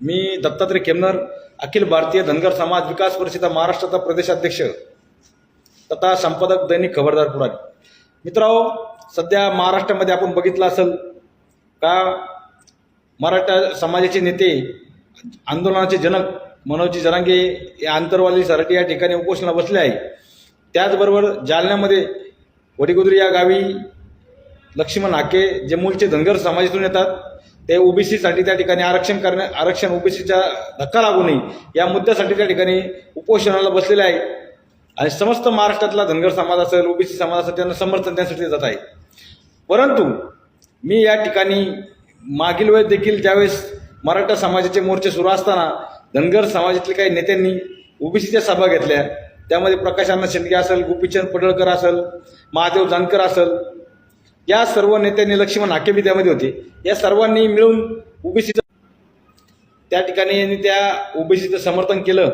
मी दत्तात्रय केमनर अखिल भारतीय धनगर समाज विकास परिषद महाराष्ट्राचा प्रदेशाध्यक्ष तथा संपादक दैनिक खबरदार पुराणे मित्रांनो सध्या महाराष्ट्रामध्ये आपण बघितलं असेल का मराठा समाजाचे नेते आंदोलनाचे जनक मनोजी जरांगे या आंतरवाली सराठी या ठिकाणी उपोषणाला बसले आहे. त्याचबरोबर जालन्यामध्ये वडीगुदरी या गावी लक्ष्मण हाके जे मूळचे धनगर समाजातून येतात ते ओबीसीसाठी त्या ठिकाणी आरक्षण करण्या आरक्षण ओबीसीचा धक्का लागू नये. या मुद्द्यासाठी त्या ठिकाणी उपोषणाला बसलेले आहे. आणि समस्त महाराष्ट्रातला धनगर समाज असेल ओबीसी समाज असेल त्यांना समर्थन त्यासाठी जात आहे. परंतु मी या ठिकाणी मागील वेळेस देखील ज्यावेळेस मराठा समाजाचे मोर्चे सुरू असताना धनगर समाजातील काही नेत्यांनी ओबीसीच्या सभा घेतल्या त्यामध्ये प्रकाश अण्णा शेंडगे असेल गोपीचंद पडळकर असेल महादेव जानकर असेल या सर्व नेत्यांनी लक्ष्मण हाके त्यामध्ये होते. या सर्वांनी मिळून ओबीसीचं त्या ठिकाणी यांनी त्या ओबीसीचं समर्थन केलं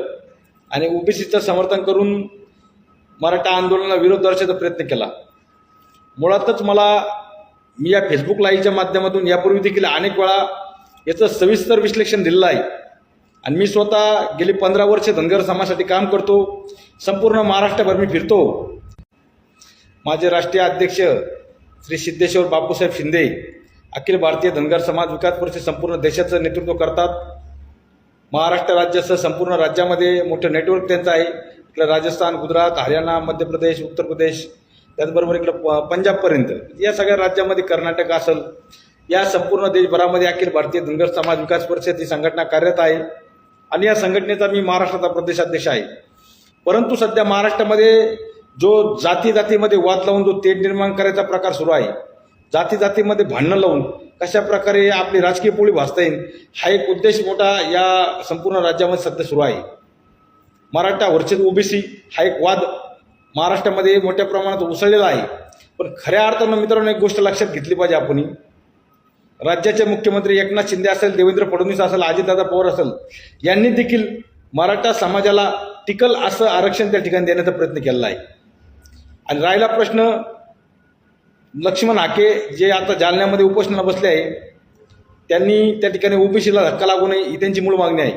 आणि ओबीसीचं समर्थन करून मराठा आंदोलनाला विरोध दर्शवायचा प्रयत्न केला. मुळातच मला मी या फेसबुक लाईव्हच्या माध्यमातून यापूर्वी देखील अनेक वेळा याचं सविस्तर विश्लेषण दिलेलं आहे. आणि मी स्वतः गेली पंधरा वर्षे धनगर समाजासाठी काम करतो. संपूर्ण महाराष्ट्रभर मी फिरतो. माझे राष्ट्रीय अध्यक्ष श्री सिद्धेश्वर बापूसाहेब शिंदे अखिल भारतीय धनगर समाज विकास परिषद संपूर्ण देशाचं नेतृत्व करतात. महाराष्ट्र राज्यासह संपूर्ण राज्यामध्ये मोठं नेटवर्क त्यांचं आहे. इकडं राजस्थान गुजरात हरियाणा मध्य प्रदेश उत्तर प्रदेश त्याचबरोबर इकडं प पंजाबपर्यंत. या सगळ्या राज्यामध्ये कर्नाटक असेल या संपूर्ण देशभरामध्ये अखिल भारतीय धनगर समाज विकास परिषद ही संघटना कार्यरत आहे. आणि या संघटनेचा मी महाराष्ट्राचा प्रदेशाध्यक्ष आहे. परंतु सध्या महाराष्ट्रामध्ये जो जाती जातीमध्ये वाद लावून जो तेढ निर्माण करायचा प्रकार सुरू आहे जाती जातीमध्ये भांडणं लावून कशा प्रकारे आपली राजकीय पोळी भासता येईल हा एक उद्देश मोठा या संपूर्ण राज्यामध्ये सध्या सुरू आहे. मराठा वर्षित ओबीसी हा एक वाद महाराष्ट्रामध्ये मोठ्या प्रमाणात उसळलेला आहे. पण खऱ्या अर्थानं मित्रांनो एक गोष्ट लक्षात घेतली पाहिजे आपण राज्याचे मुख्यमंत्री एकनाथ शिंदे असेल देवेंद्र फडणवीस असेल अजितदादा पवार असेल यांनी देखील मराठा समाजाला टिकल असं आरक्षण त्या ठिकाणी देण्याचा प्रयत्न केलेला आहे. आणि राहिला प्रश्न लक्ष्मण हाके जे आता जालन्यामध्ये उपोषणाला बसले आहे त्यांनी त्या ठिकाणी ओबीसीला धक्का लागू नये ही त्यांची मूळ मागणी आहे.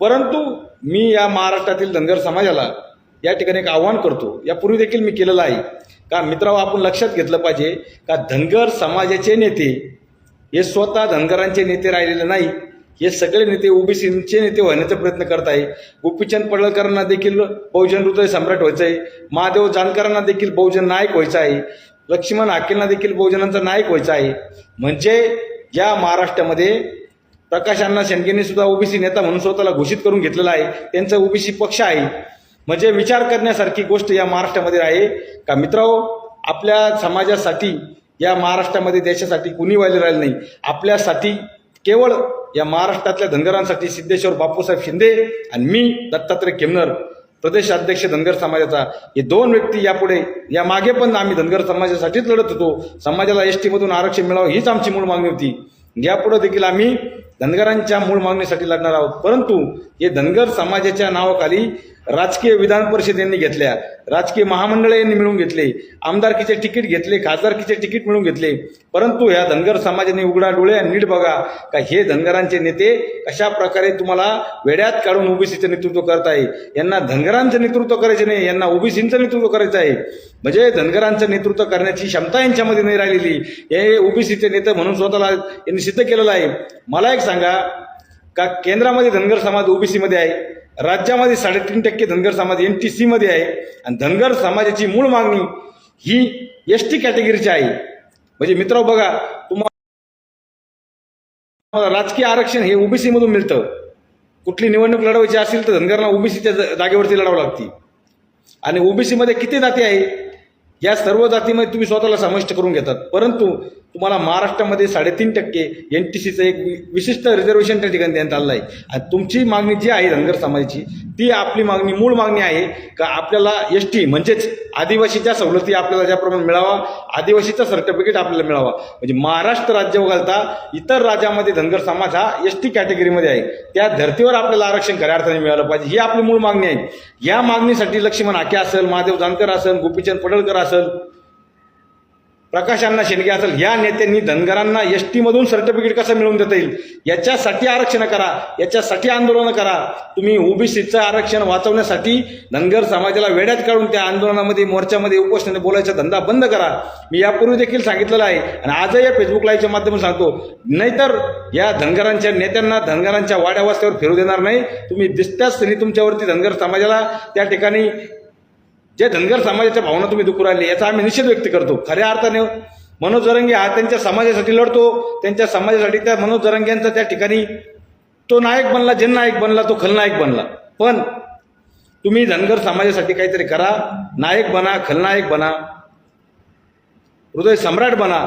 परंतु मी या महाराष्ट्रातील धनगर समाजाला या ठिकाणी एक आव्हान करतो. यापूर्वी देखील मी केलेलं आहे. का मित्रांनो आपण लक्षात घेतलं पाहिजे का धनगर समाजाचे नेते हे स्वतः धनगरांचे नेते राहिलेले नाही हे सगळे नेते ओबीसीचे नेते होण्याचा प्रयत्न करत आहे. गोपीचंद पडळकरांना देखील बहुजन हृदय सम्राट व्हायचं आहे. महादेव जानकरांना देखील बहुजन नायक व्हायचं आहे. लक्ष्मण हाकेलना देखील बहुजनांचा नायक व्हायचा आहे. म्हणजे या महाराष्ट्रामध्ये प्रकाश अण्णा शेंडगेंनी सुद्धा ओबीसी नेता म्हणून स्वतःला घोषित करून घेतलेला आहे. त्यांचा ओबीसी पक्ष आहे. म्हणजे विचार करण्यासारखी गोष्ट या महाराष्ट्रामध्ये आहे. का मित्रांनो आपल्या समाजासाठी या महाराष्ट्रामध्ये देशासाठी कुणी व्हायला राहिलं नाही. आपल्यासाठी केवळ या महाराष्ट्रातल्या धनगरांसाठी सिद्धेश्वर बापूसाहेब शिंदे आणि मी दत्तात्रय केमनर प्रदेश अध्यक्ष धनगर समाजाचा. हे दोन व्यक्ती यापुढे या मागे पण आम्ही धनगर समाजासाठीच लढत होतो. समाजाला एस टीमधून आरक्षण मिळावं हीच आमची मूळ मागणी होती. यापुढे देखील आम्ही धनगरांच्या मूळ मागणीसाठी लढणार आहोत. परंतु हे धनगर समाजाच्या नावाखाली राजकीय विधान परिषदेंनी घेतल्या. राजकीय महामंडळ यांनी मिळून घेतले. आमदारकीचे तिकीट घेतले खासदारकीचे तिकीट मिळून घेतले. परंतु ह्या धनगर समाजाने उघडा डोळे नीट बघा का हे धनगरांचे नेते कशा प्रकारे तुम्हाला वेड्यात काढून ओबीसीचं नेतृत्व करत आहे? यांना धनगरांचं नेतृत्व करायचे नाही यांना ओबीसीचं नेतृत्व करायचं आहे. म्हणजे धनगरांचं नेतृत्व करण्याची क्षमता यांच्यामध्ये नाही राहिलेली. हे ओबीसीचे नेते म्हणून स्वतःला यांनी सिद्ध केलेलं आहे. मला एक सांगा का केंद्रामध्ये धनगर समाज ओबीसीमध्ये आहे राज्यामध्ये साडेतीन टक्के धनगर समाज एन टी सीमध्ये आहे आणि धनगर समाजाची मूळ मागणी ही एस टी कॅटेगरीची आहे. म्हणजे मित्र बघा तुम्हाला राजकीय आरक्षण हे ओबीसीमधून मिळतं. कुठली निवडणूक लढवायची असेल तर धनगरांना ओबीसीच्या जागेवरती लढावं लागते. आणि ओबीसीमध्ये किती जाती आहे? या सर्व जातीमध्ये तुम्ही स्वतःला समाविष्ट करून घेतात. परंतु तुम्हाला महाराष्ट्रामध्ये साडेतीन टक्के एन टी सीचं एक वि- विशिष्ट रिझर्वेशन त्या ठिकाणी देण्यात आलं आहे. आणि तुमची मागणी जी आहे धनगर समाजाची ती आपली मागणी मूळ मागणी आहे का आपल्याला एस टी म्हणजेच आदिवासीच्या सवलती आपल्याला ज्याप्रमाणे मिळावा आदिवासीचा सर्टिफिकेट आपल्याला मिळावा. म्हणजे महाराष्ट्र राज्य वगळता इतर राज्यामध्ये धनगर समाज हा एस टी कॅटेगरीमध्ये आहे. त्या धर्तीवर आपल्याला आरक्षण खऱ्या अर्थाने मिळालं पाहिजे. ही आपली मूळ मागणी आहे. या मागणीसाठी लक्ष्मण आके असेल महादेव जानकर असेल गोपीचंद पडळकर असेल असेल प्रकाशांना शेंडगे असेल या नेत्यांनी धनगरांना एस टीमधून सर्टिफिकेट कसं मिळवून देता येईल? याच्यासाठी आरक्षण करा याच्यासाठी आंदोलन करा. तुम्ही ओबीसीचं आरक्षण वाचवण्यासाठी धनगर समाजाला वेड्यात काढून त्या आंदोलनामध्ये मोर्चामध्ये उपोषणाने बोलायचा धंदा बंद करा. मी यापूर्वी देखील सांगितलेलं आहे आणि आजही या फेसबुक लाईव्हच्या माध्यमातून सांगतो नाहीतर या धनगरांच्या नेत्यांना धनगरांच्या वाड्यावास्त्यावर फिरू देणार नाही. तुम्ही दिसत्याच स्त्री तुमच्यावरती धनगर समाजाला त्या ठिकाणी जे धनगर समाजाच्या भावना तुम्ही दुखू राहिले याचा आम्ही निषेध व्यक्त करतो. खऱ्या अर्थाने मनोज जरंगे हा त्यांच्या समाजासाठी लढतो. त्यांच्या समाजासाठी त्या मनोज जरंग्यांचा त्या ठिकाणी तो नायक बनला जननायक बनला तो खलनायक बनला. पण तुम्ही धनगर समाजासाठी काहीतरी करा नायक बना खलनायक बना हृदय सम्राट बना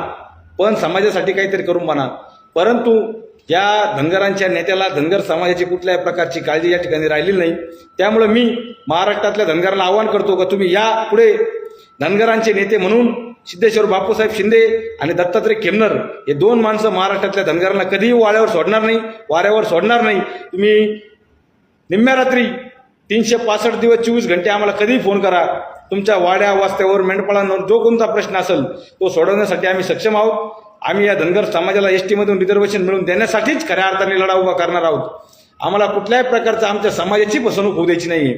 पण समाजासाठी काहीतरी करून बना. परंतु या धनगरांच्या नेत्याला धनगर समाजाची कुठल्याही प्रकारची काळजी या ठिकाणी राहिलेली नाही. त्यामुळे मी महाराष्ट्रातल्या धनगरांना आवाहन करतो का तुम्ही या पुढे धनगरांचे नेते म्हणून सिद्धेश्वर बापूसाहेब शिंदे आणि दत्तात्रय खेमनर हे दोन माणसं महाराष्ट्रातल्या धनगरांना कधीही वाड्यावर सोडणार नाही वाऱ्यावर सोडणार नाही. तुम्ही निम्म्या रात्री तीनशे पासष्ट दिवस चोवीस घंटे आम्हाला कधीही फोन करा. तुमच्या वाड्या वास्त्यावर मेंढपाळांवर जो कोणता प्रश्न असेल तो सोडवण्यासाठी आम्ही सक्षम आहोत. आम्ही या धनगर समाजाला एस टीमधून रिझर्वेशन मिळवून देण्यासाठीच खऱ्या अर्थाने लढा उभा करणार आहोत. आम्हाला कुठल्याही प्रकारचं आमच्या समाजाची फसवणूक होऊ द्यायची नाही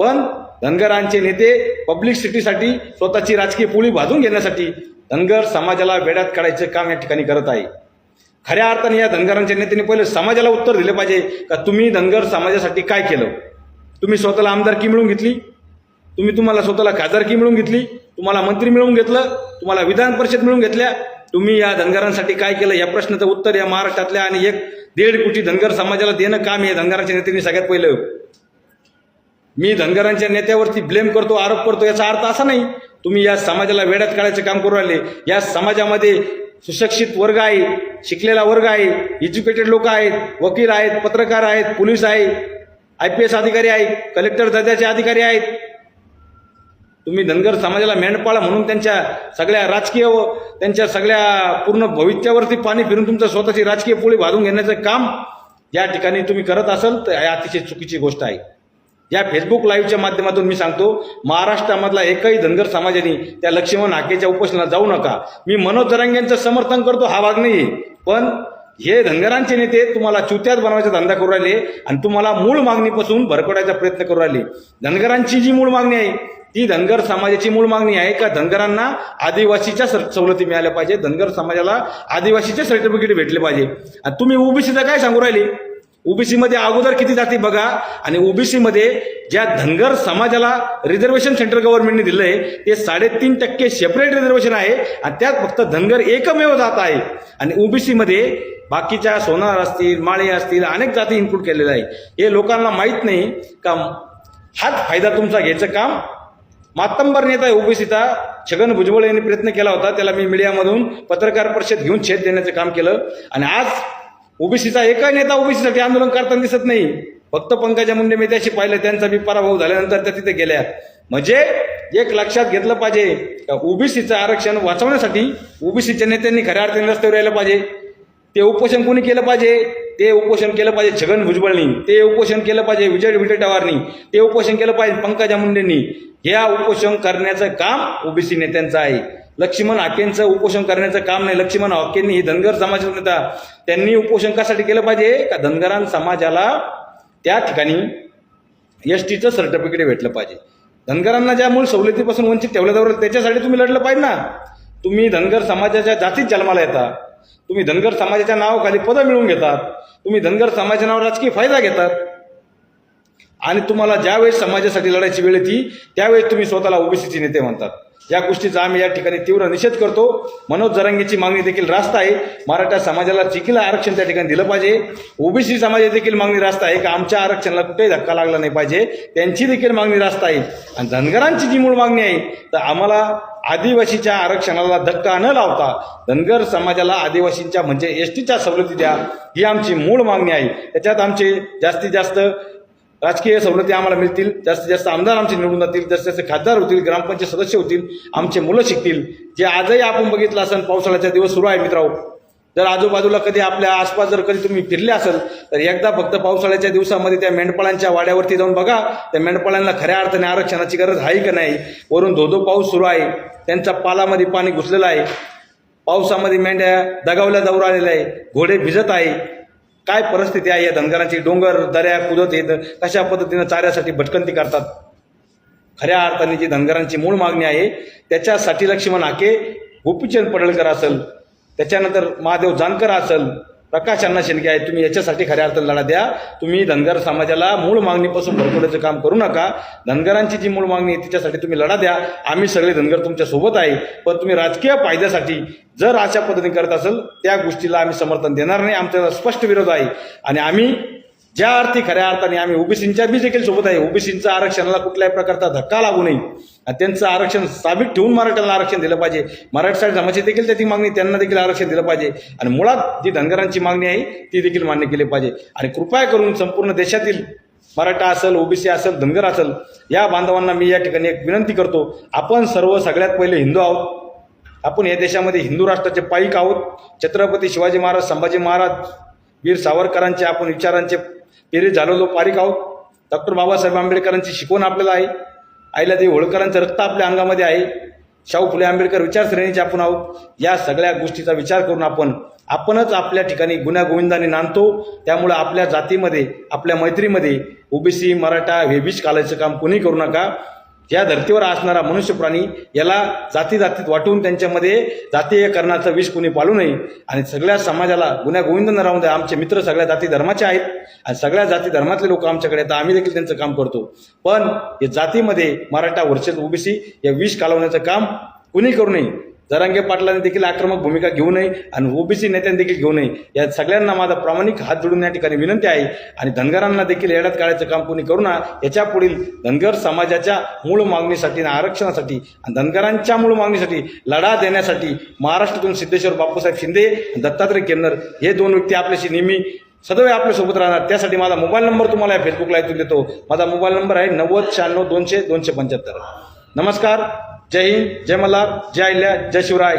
पण धनगरांचे नेते पब्लिक सिटीसाठी स्वतःची राजकीय पोळी भाजून घेण्यासाठी धनगर समाजाला वेड्यात काढायचं काम या ठिकाणी करत आहे. खऱ्या अर्थाने या धनगरांच्या नेत्यांनी पहिले समाजाला उत्तर दिले पाहिजे का तुम्ही धनगर समाजासाठी काय केलं? तुम्ही स्वतःला आमदारकी मिळवून घेतली? तुम्ही तुम्हाला स्वतःला खासदारकी मिळवून घेतली? तुम्हाला मंत्री मिळवून घेतलं? तुम्हाला विधान परिषद मिळवून घेतल्या? तुम्ही या धनगरांसाठी काय केलं? या प्रश्नाचं उत्तर या महाराष्ट्रातल्या आणि एक दीड कोटी धनगर समाजाला देणं काम हे धनगरांच्या नेत्यांनी सगळ्यात पहिलं. मी धनगरांच्या नेत्यावरती ब्लेम करतो आरोप करतो याचा अर्थ असा नाही. तुम्ही या समाजाला वेड्यात काढायचं काम करू राहिले. या समाजामध्ये सुशिक्षित वर्ग आहे शिकलेला वर्ग आहे एज्युकेटेड लोक आहेत वकील आहेत पत्रकार आहेत पोलीस आहे आय पी एस अधिकारी आहेत कलेक्टर दर्जाचे अधिकारी आहेत. तुम्ही धनगर समाजाला मेंढपाळ म्हणून त्यांच्या सगळ्या राजकीय व त्यांच्या सगळ्या पूर्ण भविष्यावरती पाणी फिरून तुमचं स्वतःची राजकीय पोळी भाजून घेण्याचं काम या ठिकाणी तुम्ही करत असाल तर या अतिशय चुकीची गोष्ट आहे. या फेसबुक लाईव्हच्या माध्यमातून मी सांगतो महाराष्ट्रामधला एकही धनगर समाजाने त्या लक्ष्मण हाकेच्या उपोषणाला जाऊ नका. मी मनोज जरांगेंचं समर्थन करतो हा भाग नाही पण हे धनगरांचे नेते तुम्हाला चुत्यात बनवायचा धंदा करू राहिले आणि तुम्हाला मूळ मागणीपासून भरकडायचा प्रयत्न करू राहिले. धनगरांची जी मूळ मागणी आहे ती धनगर समाजाची मूळ मागणी आहे का? धनगरांना आदिवासीच्या सवलती मिळाल्या पाहिजे. धनगर समाजाला आदिवासीचे सर्टिफिकेट भेटले पाहिजे. आणि तुम्ही ओबीसीचं काय सांगू राहिले? ओबीसीमध्ये अगोदर किती जाती बघा. आणि ओबीसीमध्ये ज्या धनगर समाजाला रिझर्वेशन सेंट्रल गव्हर्नमेंटने दिलंय ते साडेतीन टक्के सेपरेट रिझर्वेशन आहे. आणि त्यात फक्त धनगर एकमेव जात आहे. आणि ओबीसीमध्ये बाकीच्या सोनार असतील माळे असतील अनेक जाती इन्क्लूड केलेल्या आहे हे लोकांना माहीत नाही का हाच फायदा तुमचा घ्यायचं काम? मातंबर नेता आहे ओबीसीचा छगन भुजबळ यांनी प्रयत्न केला होता त्याला मी मीडियामधून पत्रकार परिषद घेऊन छेद देण्याचं काम केलं. आणि आज ओबीसीचा एका नेता ओबीसीसाठी आंदोलन करताना दिसत नाही. फक्त पंकजा मुंडे मी त्याशी पाहिलं त्यांचा बी पराभव झाल्यानंतर त्या तिथे गेल्या. म्हणजे एक लक्षात घेतलं पाहिजे का ओबीसीचं आरक्षण वाचवण्यासाठी ओबीसीच्या नेत्यांनी खऱ्या अर्थाने रस्त्यावर यायला पाहिजे. ते उपोषण कोणी केलं पाहिजे? ते उपोषण केलं पाहिजे छगन भुजबळनी. ते उपोषण केलं पाहिजे विजय विटेटावारनी ते उपोषण केलं पाहिजे पंकजा मुंडेंनी. ह्या उपोषण करण्याचं काम ओबीसी नेत्यांचं आहे. लक्ष्मण हाकेंचं उपोषण करण्याचं काम नाही. लक्ष्मण हाकेंनी ही धनगर समाजाचा नेता. त्यांनी उपोषण कशासाठी केलं पाहिजे? का धनगरां समाजाला त्या ठिकाणी एस टीचं सर्टिफिकेट भेटलं पाहिजे. धनगरांना ज्या मूळ सवलतीपासून वंचित ठेवल्या जाऊ त्याच्यासाठी तुम्ही लढलं पाहिजे ना. तुम्ही धनगर समाजाच्या जातीत जन्माला येता. तुम्ही धनगर समाजाच्या नावाखाली पदं मिळवून घेतात. तुम्ही धनगर समाजाच्या नावावर राजकीय फायदा घेतात. आणि तुम्हाला ज्यावेळेस समाजासाठी लढायची वेळ येते त्यावेळेस तुम्ही स्वतःला ओबीसीचे नेते म्हणतात. या गोष्टीचा आम्ही या ठिकाणी तीव्र निषेध करतो. मनोज जरांगेची मागणी देखील रास्त आहे. मराठा समाजाला चिकीला आरक्षण त्या ठिकाणी दिलं पाहिजे. ओबीसी समाजाची देखील मागणी रास्त आहे का आमच्या आरक्षणाला कुठेही धक्का लागला नाही पाहिजे. त्यांची देखील मागणी रास्त आहे. आणि धनगरांची जी मूळ मागणी आहे तर आम्हाला आदिवासीच्या आरक्षणाला धक्का न लावता धनगर समाजाला आदिवासींच्या म्हणजे एस टीच्या सवलती द्या ही आमची मूळ मागणी आहे. त्याच्यात आमचे जास्तीत जास्त राजकीय सवलती आम्हाला मिळतील. जास्तीत जास्त आमदार आमचे निवडून जातील. जास्तीत जास्त खासदार होतील. ग्रामपंचायत सदस्य होतील. आमचे मुलं शिकतील. जे आजही आपण बघितलं असेल पावसाळ्याचा दिवस सुरू आहे मित्रांनो. जर आजूबाजूला कधी आपल्या आसपास जर कधी तुम्ही फिरले असेल तर एकदा फक्त पावसाळ्याच्या दिवसामध्ये त्या मेंढपाळांच्या वाड्यावरती जाऊन बघा. त्या मेंढपाळांना खऱ्या अर्थाने आरक्षणाची गरज आहे का नाही? वरून धोधो पाऊस सुरू आहे. त्यांचा पालामध्ये पाणी घुसलेलं आहे. पावसामध्ये मेंढ्या दगावल्या जाऊ राहिलेल्या आहे. घोडे भिजत आहे. काय परिस्थिती आहे? या धनगरांची डोंगर दऱ्या कुदत येत कशा पद्धतीनं चाऱ्यासाठी भटकंती करतात? खऱ्या अर्थाने जी धनगरांची मूळ मागणी आहे त्याच्यासाठी लक्ष्मण हाके गोपीचंद पडळकर असेल त्याच्यानंतर महादेव जानकर असेल प्रकाश अण्णा शेंडगे आहे तुम्ही याच्यासाठी खऱ्या अर्थाने लढा द्या. तुम्ही धनगर समाजाला मूळ मागणीपासून भरपूरचं काम करू नका. धनगरांची जी मूळ मागणी आहे तिच्यासाठी तुम्ही लढा द्या. आम्ही सगळे धनगर तुमच्यासोबत आहे. पण तुम्ही राजकीय फायद्यासाठी जर अशा पद्धतीने करत असेल त्या गोष्टीला आम्ही समर्थन देणार नाही. आमचा स्पष्ट विरोध आहे. आणि आम्ही ज्या अर्थी खऱ्या अर्थाने आम्ही ओबीसींच्या बी देखील सोबत आहे. ओबीसींच्या आरक्षणाला कुठल्याही प्रकारचा धक्का लागू नये. आणि त्यांचं आरक्षण साबित ठेवून मराठ्याला आरक्षण दिलं पाहिजे. मराठा जमाची देखील त्याची मागणी त्यांना देखील आरक्षण दिलं पाहिजे. आणि मुळात जी धनगरांची मागणी आहे ती देखील मान्य केली पाहिजे. आणि कृपया करून संपूर्ण देशातील मराठा असेल ओबीसी असेल धनगर असेल या बांधवांना मी या ठिकाणी एक विनंती करतो. आपण सर्व सगळ्यात पहिले हिंदू आहोत. आपण या देशामध्ये हिंदू राष्ट्राचे पाईक आहोत. छत्रपती शिवाजी महाराज संभाजी महाराज वीर सावरकरांचे आपण विचारांचे पेरे झालेलो पारिक आहोत डॉक्टर बाबासाहेब आंबेडकरांची शिकवण आपल्याला आहे. आईला ते होळकरांचं रक्त आपल्या अंगामध्ये आहे शाहू फुले आंबेडकर विचारश्रेणीचे आपण आहोत. या सगळ्या गोष्टीचा विचार करून आपण आपणच आपल्या ठिकाणी गुण्यागोविंदाने नांदतो. त्यामुळे आपल्या जातीमध्ये आपल्या मैत्रीमध्ये ओबीसी मराठा वेबीज कालायचं काम कोणी करू नका. या धर्तीवर असणारा मनुष्य प्राणी याला जाती जातीत वाटून त्यांच्यामध्ये जातीयकरणाचं विष कुणी पाळू नये. आणि सगळ्या समाजाला गुन्ह्या गोविंदांना राहून द्या. आमचे मित्र सगळ्या जाती धर्माचे आहेत. आणि सगळ्या जाती धर्मातले लोक आमच्याकडे येतात आम्ही देखील त्यांचं काम करतो. पण या जातीमध्ये मराठा वर्षेत ओबीसी या विष कालवण्याचं काम कुणी करू नये. जरांगे पाटलांनी देखील आक्रमक भूमिका घेऊ नये आणि ओबीसी नेत्यांनी देखील घेऊ नये. या सगळ्यांना माझा प्रामाणिक हात जोडून या ठिकाणी विनंती आहे आणि धनगरांना देखील येड्यात काढायचं काम कोणी करू ना याच्या पुढील धनगर समाजाच्या मूळ मागणीसाठी आणि आरक्षणासाठी आणि धनगरांच्या मूळ मागणीसाठी लढा देण्यासाठी महाराष्ट्रातून सिद्धेश्वर बापूसाहेब शिंदे आणि दत्तात्रय केन्नर हे दोन व्यक्ती आपल्याशी नेहमी सदैव आपल्यासोबत राहणार. त्यासाठी माझा मोबाईल नंबर तुम्हाला या फेसबुकला इथून देतो. माझा मोबाईल नंबर आहे नव्वद शहाण्णव दोनशे दोनशे पंच्याहत्तर. नमस्कार. जय हिंद जय मल्हार जय अहिल्या जय शिवराय.